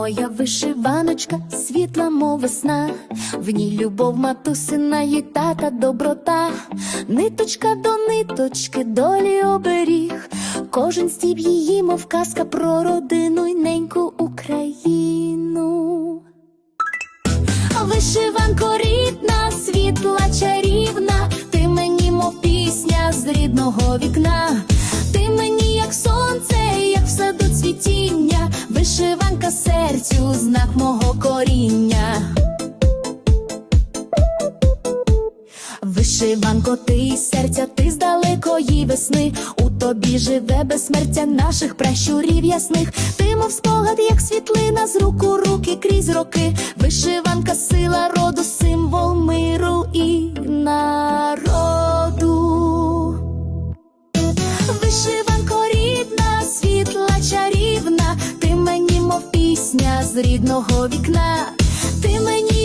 Моя вишиваночка, світла, мов весна, в ній любов матусина і тата доброта, ниточка до ниточки, долі оберіг, кожен стіб її, мов казка про родину й неньку Україну. Вишиванко рідна, світла чарівна, ти мені, мов пісня з рідного вікна, ти мені, вишиванка серцю, знак мого коріння. Вишиванко, ти серця, ти з далекої весни. У тобі живе безсмертя наших пращурів ясних. Ти, мов спогад, як світлина, з рук у руки крізь роки. Вишиванка, сила роду, символ миру і пісня з рідного вікна, ти мені,